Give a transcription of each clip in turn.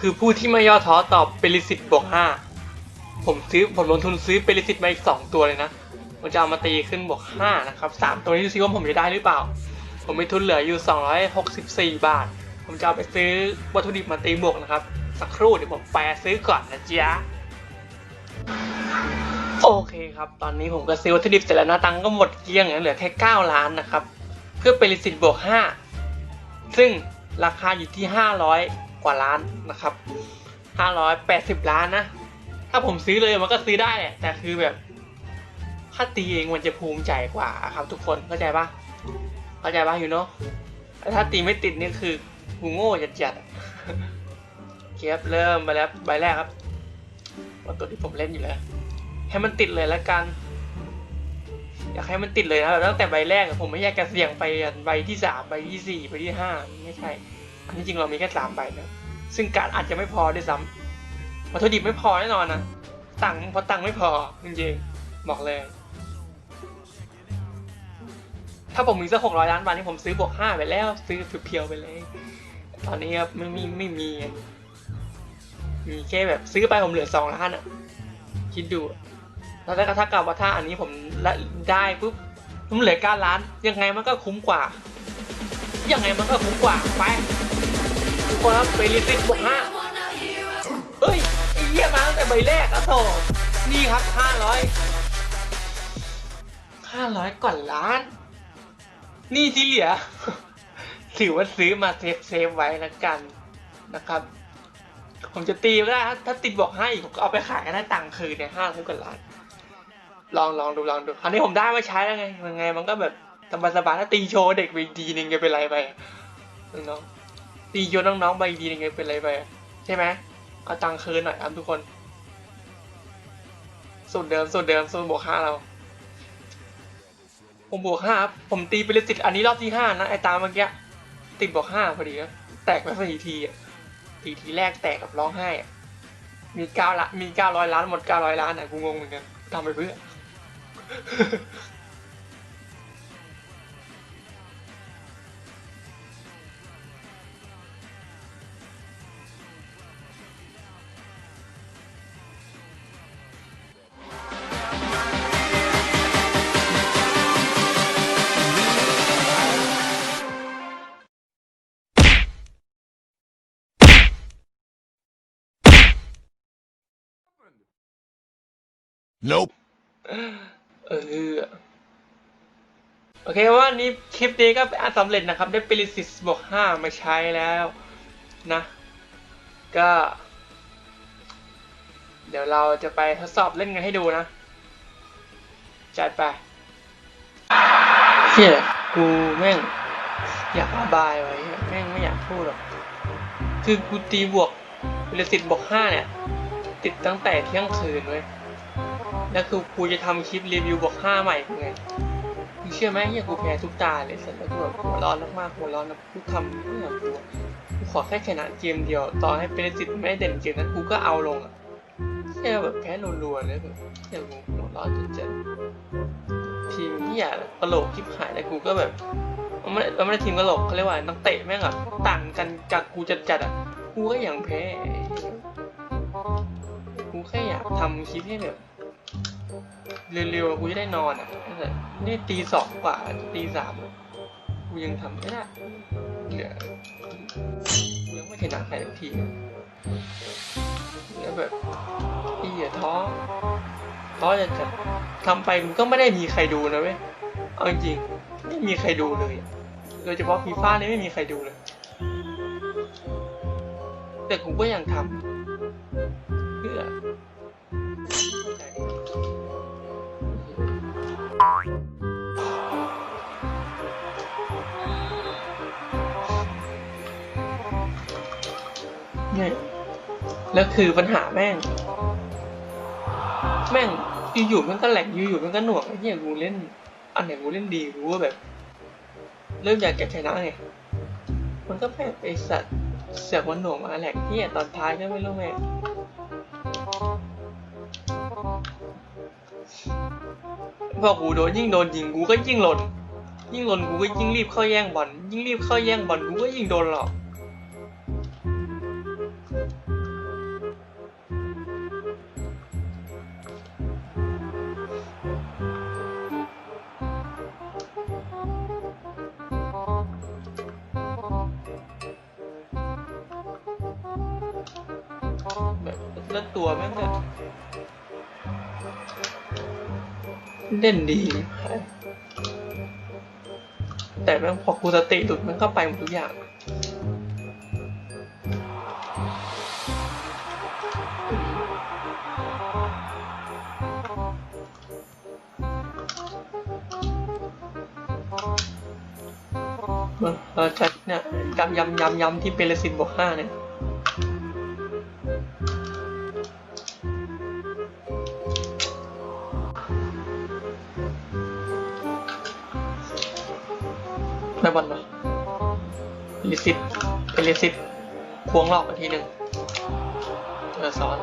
คือผู้ที่ไม่ย่อท้อต่อเปริสิตบวกห้าผมซื้อผมลงทุนซื้อเปริสิตมาอีกสองตัวเลยนะผมจะเอามาตีขึ้นบวกห้านะครับสามตัวนี้ดูซิว่าผมจะได้หรือเปล่า ผมมีทุนเหลืออยู่264บาท ผมจะเอาไปซื้อวัตถุดิบมาตีบวกนะครับ สักครู่เดี๋ยวผมแปรซื้อก่อนนะจ๊ะโอเคครับ ตอนนี้ผมก็ซื้อวัตถุดิบเสร็จแล้วนะตังก็หมดเกลี้ยงเหลือแค่ 9 ล้านนะครับ เพื่อเป็นลิสิตบวก 5 ซึ่งราคาอยู่ที่ 500 กว่าล้านนะครับ580ล้านนะ ถ้าผมซื้อเลยมันก็ซื้อได้แหละแต่คือแบบถ้าตีเองมันจะภูมิใจกว่าครับ ทุกคนเข้าใจปะเข้าใจปะอยู่เนาะถ้าตีไม่ติดนี่คือกูโง่จัดจัดๆเคครับเริ่มไปแล้วใบแรกครับว่าตัวที่ผมเล่นอยู่แล้วให้มันติดเลยแล้วกัน อยากให้มันติดเลยนะตั้งแต่ใบแรกผมไม่อยากจะเสี่ยงไปใบที่สามใบที่สี่ใบที่ห้าไม่ใช่ อันที่จริงเรามีแค่สามใบนะ ซึ่งการอาจจะไม่พอด้วยซ้ำวัตถุดิบไม่พอแน่นอนนะตังค์เพราะตังค์ไม่พอจริงๆบอกเลย ถ้าผมมีสักหกร้อยล้านบาทนี่ผมซื้อบวกห้าไปแล้ว ซื้อเพียวๆไปเลย ตอนนี้ครับไม่มีไม่มี มีแค่แบบซื้อไปผมเหลือสองล้านอะ คิดดูแล้วถ้าถ้ากับว่าถ้าอันนี้ผมได้ปุ๊บผมเหลือเก้าล้าน ยังไงมันก็คุ้มกว่า ยังไงมันก็คุ้มกว่าไป คนครับไปลิสิตบวกห้าเฮ้ยไอ้เหี้ยมาตั้งแต่ใบแรกอะโถนี่ครับห้าร้อยห้าร้อยกว่าล้าน นี่ที่เหลือถือว่าซื้อมาเซฟเซฟไว้แล้วกันนะครับ ผมจะตีก็ได้ถ้าถ้าติดบอกให้ผมก็เอาไปขายก็ได้ตังค์คืนเนี่ยห้าร้อยกว่าล้าน ลองลองดูลองดูคราวนี้ผมได้มาใช้แล้วไงยังไง มันก็แบบสบายสบายๆถ้าตีโชว์เด็กไปดีนึงจะเป็นไรไปน้อง ตีโชว์น้องๆไปดีนึงจะเป็นไรไปใช่ไหมเอาตังค์คืนหน่อยครับทุกคน สูตรเดิมสูตรเดิมสูตรบวกห้าเรา ผมบวกห้าครับผมตีไปเลยติดอันนี้รอบที่ห้านะไอตามเมื่อกี้ติดบวกห้าพอดีครับแตกไปสี่ทีอะสี่ทีแรกแตกกับร้องไห้อะมีเก้าละมีเก้าร้อยล้านหมดเก้าร้อยล้านอะกูงงเหมือนกันทำไปเพื่อ Nope. เออโอเคว่านี้คลิปนี้ก็อันสำเร็จนะครับ ได้เปริสิสบวกห้ามาใช้แล้วนะ ก็ เดี๋ยวเราจะไปทดสอบเล่นกันให้ดูนะ จัดไปเฮียกูแม่ง อยากระบายไว้แม่งไม่อยากพูดหรอก คือกูตีบวกเปริสิสบวกห้าเนี่ย ติดตั้งแต่เที่ยงคืนเว้ย แล้วคือกูจะทำคลิปรีวิวบอกห้าใหม่ไงมึงเชื่อไหมเฮียกูแพ้ทุกตาเลยเสร็จแล้วกูแบบหัวร้อนมากๆหัวร้อนแล้วกูทำไม่อยากตัวกูขอแค่ชนะเกมเดียว ต่อให้เป็นสิทธิ์ไม่ได้เด่นเกมนั้นกูก็เอาลงอะเฮียแบบแพ้รัวๆเลยแบบเฮียกูหัวร้อนจนเจ็บทีมเฮียกระโหลกคลิปหายแต่กูก็แบบมันไม่มันไม่ได้ทีมกระโหลกเขาเรียกว่านักเตะแม่งอะต่างกันจากกูจัดๆอะกูก็อย่างแพ้ แค่อยากทำคลิปให้แบบเร็วๆกูจะได้นอนอะแต่นี่ตีสองกว่าตีสามกูยังทำไม่ได้เหลือกูยังไม่ชนะใครทักทีอะแล้วแบบอีอย่าท้อท้อจะจะทำไปมันก็ไม่ได้มีใครดูนะเว้ยเอาจริงๆไม่มีใครดูเลยอะโดยเฉพาะฟีฟ่านี่ไม่มีใครดูเลย แต่กูก็ยังทำ แล้วคือปัญหาแม่ง แม่งอยู่ๆมันก็แหลกอยู่ๆมันก็หน่วงไอ้เนี่ยกูเล่น อันไหนกูเล่นดีกูก็แบบ เริ่มอยากจะชนะไงมันก็แพ้ไอสัตว์เสือกมันหน่วงมาแหลกเนี่ยตอนท้ายก็ไม่รู้แม่พอกูโดนยิ่งโดนยิงกูก็ยิ่งหล่นยิ่งหล่นกูก็ยิ่งรีบเข้าแย่งบอลยิ่งรีบเข้าแย่งบอลกูก็ยิ่งโดนหลอก แล้วตัวแม่งเล่นดี แต่แม่งพอกูสติหลุดมันก็ไปหมดทุกอย่างเราจะเนี่ยยำยำยำยำที่เป็นเลสินบวกห้าเนี่ย ลสิตเป็นเลสิตควงหลอกมาทีหนึ่งเออซ้อน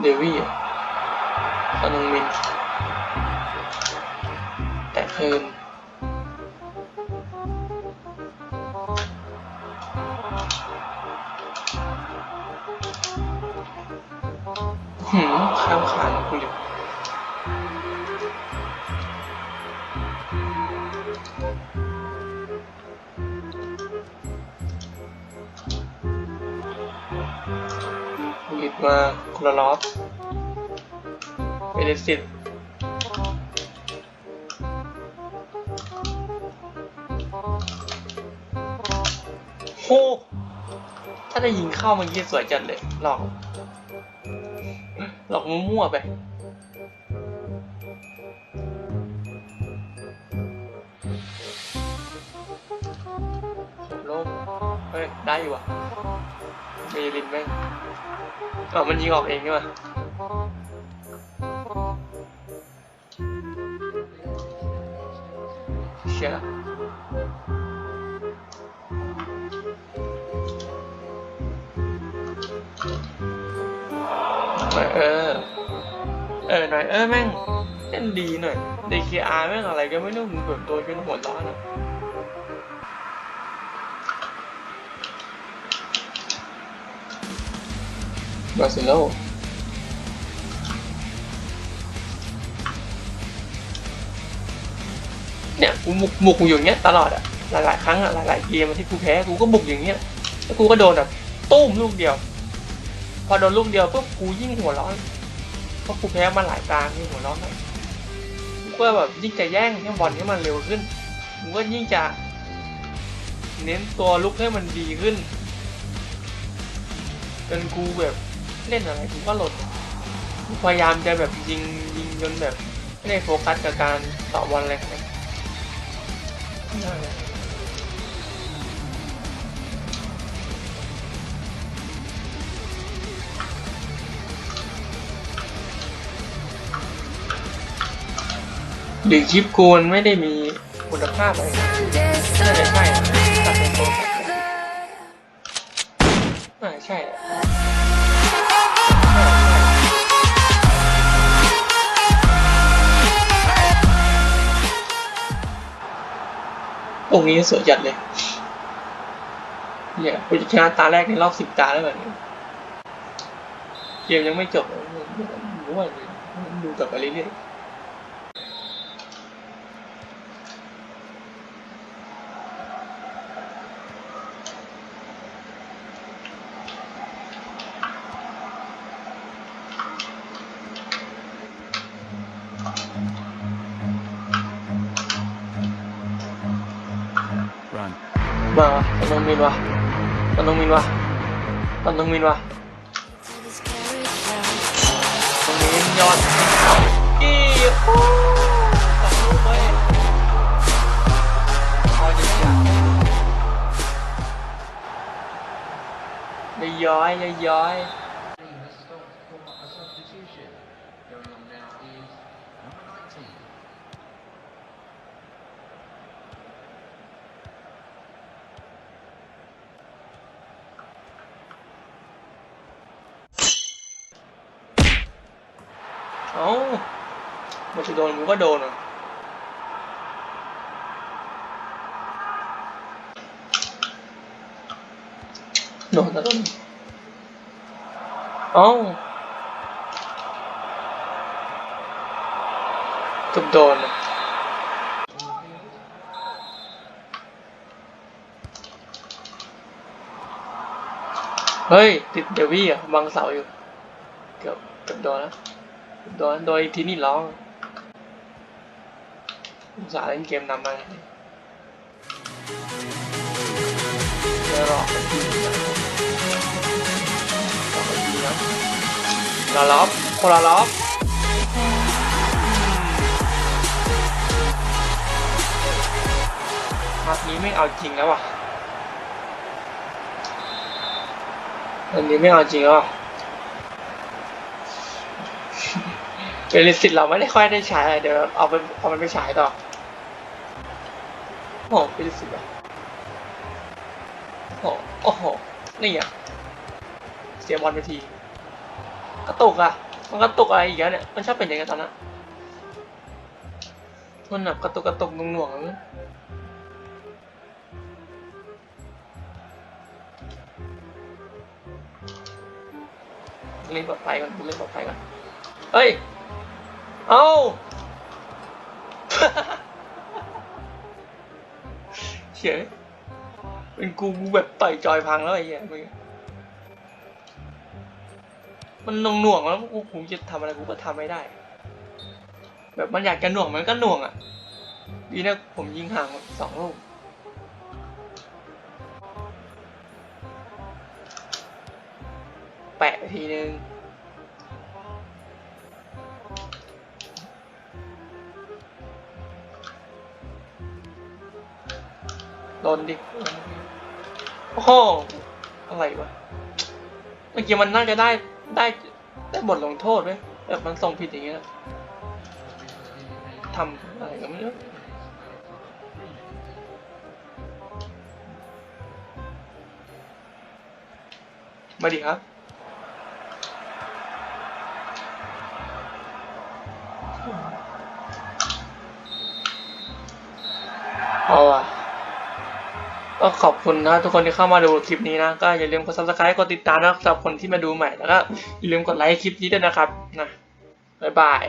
เดวี่อะตอนนึงมิน แต่คืนหืมข้ามขากูอยู่ มาคนละล็อฟเอเลสิตโหถ้าได้ยิงเข้าเมื่อกี้สวยจัดเลย หลอก หลอกมั่วๆไปโล่เฮ้ย ได้อยู่ว่ะ มลินแม่งอ๋อมันยิงออกเองใช่ปะเชี่ยหน่อยเออ เออหน่อย เออแม่งเล่นดีหน่อย DKR แม่งอะไรก็ไม่รู้มันแบบตัวจนหัวร้อนอะ บราซิโลเนี่ยกูบุกบุกอยู่อย่างเงี้ยตลอดอะหลายๆครั้งอะหลายๆเกมที่กูแพ้กูก็บุกอย่างเงี้ยแล้วกูก็โดนแบบตุ้มลูกเดียว พอโดนลูกเดียวปุ๊บกูยิ่งหัวร้อนเพราะกูแพ้มาหลายตายิ่งหัวร้อนเลยกูก็แบบยิ่งจะแย่งให้บอลให้มันเร็วขึ้นกูก็ยิ่งจะ เน้นตัวลุกให้มันดีขึ้นจนกูแบบ เล่นอะไรกูก็หล่นพยายามจะแบบยิงยิงจนแบบไม่ได้โฟกัสกับการต่อบอลอะไรนเลยหรือคลิปกูมันไม่ได้มีคุณภาพอะไรน่าจะใช่ รงนี้สวยจัดเลยเนี่ยกูจะชนะตาแรกในรอบสิบตาแล้วแบบนี้เกมยังไม่จบรู้ว่าดูต่อไปเรื่อยๆ มาตันน้องมินวะตันน้องมินวะตันน้องมินวะตรงนี้ยอดกี่โอ้สองลูกเว้ยพอจะไม่อยากได้ย้อยย้อย เอ้ามันจะโดนมันก็โดนอะโดนแล้วโดนเอ้าเกับโดนอะเฮ้ย ติดเดวี่อะบังเสาอยู่ เกือบเกือบโดนแล้ว โดนโดนอีกทีนี่ร้องอุตส่าห์เล่นเกมนำมาเดี๋ยวรอกันทีนะรอกันทีนะลาล็อบโคลาล็อบมัดนี้ไม่เอาจริงแล้วว่ะอันนี้ไม่เอาจริงหรอ เป็นลิสิตเราไม่ได้ค่อยได้ใช้เดี๋ยวเอาไปเอามันไปฉายต่อโอ้โหเป็นลิสิตอะโอ้โหโอ้โหนี่อะเสียบอลไปทีกระตุกอะมันกระตุกอะไรอีกแล้วเนี่ยมันชอบเป็นอย่างนี้ตอนนั้นมันแบบกระตุกกระตุกหน่วงๆเล่นปลอดภัยก่อนเล่นปลอดภัยก่อนเฮ้ย เอ้า เฉยเป็นกูกูแบบต่อยจอยพังแล้วไอ้เหี้ยมึงมันหน่วงหน่วงๆแล้วกูกูจะทำอะไรกูก็ทำไม่ได้ แบบมันอยากจะหน่วงมันก็หน่วงอะ ดีนะผมยิงห่างสองลูกแปะทีนึง ดนดิ โอ้โห อะไรวะ เมื่อกี้มันน่าจะได้ได้ได้บทลงโทษไหมแบบมันส่งผิดอย่างเงี้ยทำอะไรก็ไม่รู้มาดิครับเอาอะ ก็ขอบคุณนะทุกคนที่เข้ามาดูคลิปนี้นะ ก็อย่าลืมกด subscribe กดติดตามนะสำหรับคนที่มาดูใหม่แล้วก็อย่าลืมกดไลค์คลิปนี้ด้วยนะครับนะบ๊ายบาย